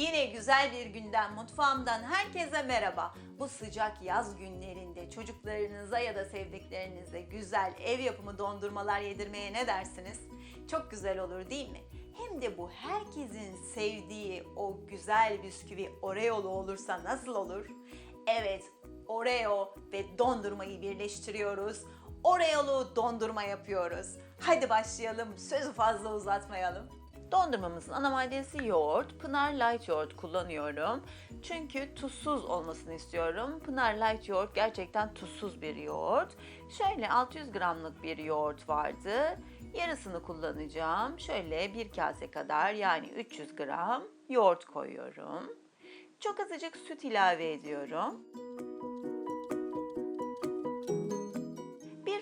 Yine güzel bir günden mutfağımdan herkese merhaba. Bu sıcak yaz günlerinde çocuklarınıza ya da sevdiklerinize güzel ev yapımı dondurmalar yedirmeye ne dersiniz? Çok güzel olur değil mi? Hem de bu herkesin sevdiği o güzel bisküvi Oreo'lu olursa nasıl olur? Evet, Oreo ve dondurmayı birleştiriyoruz. Oreo'lu dondurma yapıyoruz. Hadi başlayalım, sözü fazla uzatmayalım. Dondurmamızın ana maddesi yoğurt. Pınar Light yoğurt kullanıyorum. Çünkü tuzsuz olmasını istiyorum. Pınar Light yoğurt gerçekten tuzsuz bir yoğurt. Şöyle 600 gramlık bir yoğurt vardı. Yarısını kullanacağım. Şöyle bir kase kadar yani 300 gram yoğurt koyuyorum. Çok azıcık süt ilave ediyorum.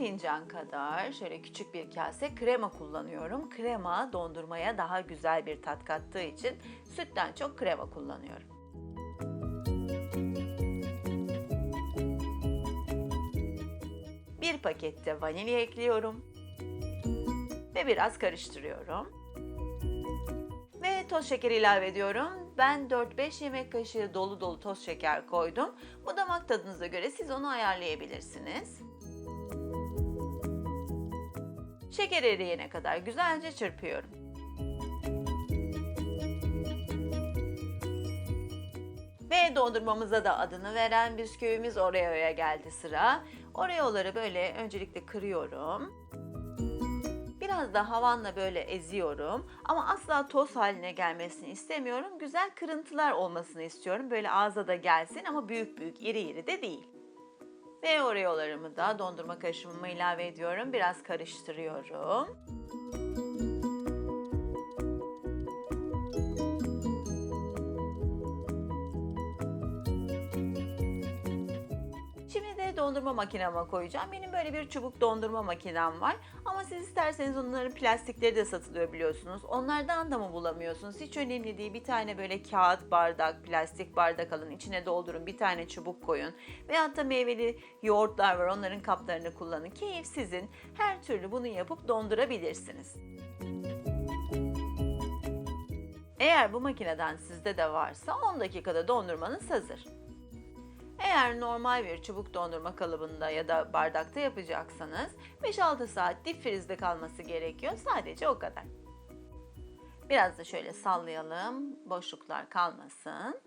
Fincan kadar şöyle küçük bir kase krema kullanıyorum. Krema dondurmaya daha güzel bir tat kattığı için sütten çok krema kullanıyorum. Bir pakette vanilya ekliyorum. Ve biraz karıştırıyorum. Ve toz şeker ilave ediyorum. Ben 4-5 yemek kaşığı dolu dolu toz şeker koydum. Bu damak tadınıza göre siz onu ayarlayabilirsiniz. Şeker eriyene kadar güzelce çırpıyorum. Ve dondurmamıza da adını veren bisküvimiz Oreo'ya geldi sıra. Oreo'ları böyle öncelikle kırıyorum. Biraz da havanla böyle eziyorum ama asla toz haline gelmesini istemiyorum. Güzel kırıntılar olmasını istiyorum. Böyle ağza da gelsin ama büyük büyük, iri iri de değil. Ve Oreo'larımı da dondurma karışımıma ilave ediyorum. Biraz karıştırıyorum. Dondurma makineme koyacağım. Benim böyle bir çubuk dondurma makinem var. Ama siz isterseniz onların plastikleri de satılıyor biliyorsunuz. Onlardan da mı bulamıyorsunuz? Hiç önemli değil. Bir tane böyle kağıt bardak, plastik bardak alın. içine doldurun. Bir tane çubuk koyun. Veyahut da meyveli yoğurtlar var. Onların kaplarını kullanın. Keyif sizin. Her türlü bunu yapıp dondurabilirsiniz. Eğer bu makineden sizde de varsa 10 dakikada dondurmanız hazır. Eğer normal bir çubuk dondurma kalıbında ya da bardakta yapacaksanız 5-6 saat dip frizde kalması gerekiyor. Sadece o kadar. Biraz da şöyle sallayalım. Boşluklar kalmasın.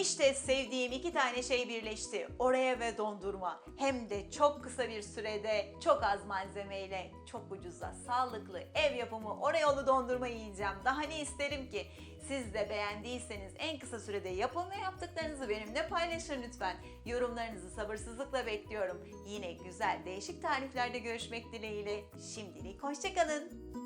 İşte sevdiğim iki tane şey birleşti. Oraya ve dondurma. Hem de çok kısa bir sürede, çok az malzemeyle, çok ucuza, sağlıklı, ev yapımı Oreo'lu dondurma yiyeceğim. Daha ne isterim ki? Siz de beğendiyseniz en kısa sürede yapın ve yaptıklarınızı benimle paylaşın lütfen. Yorumlarınızı sabırsızlıkla bekliyorum. Yine güzel, değişik tariflerde görüşmek dileğiyle. Şimdilik hoşçakalın.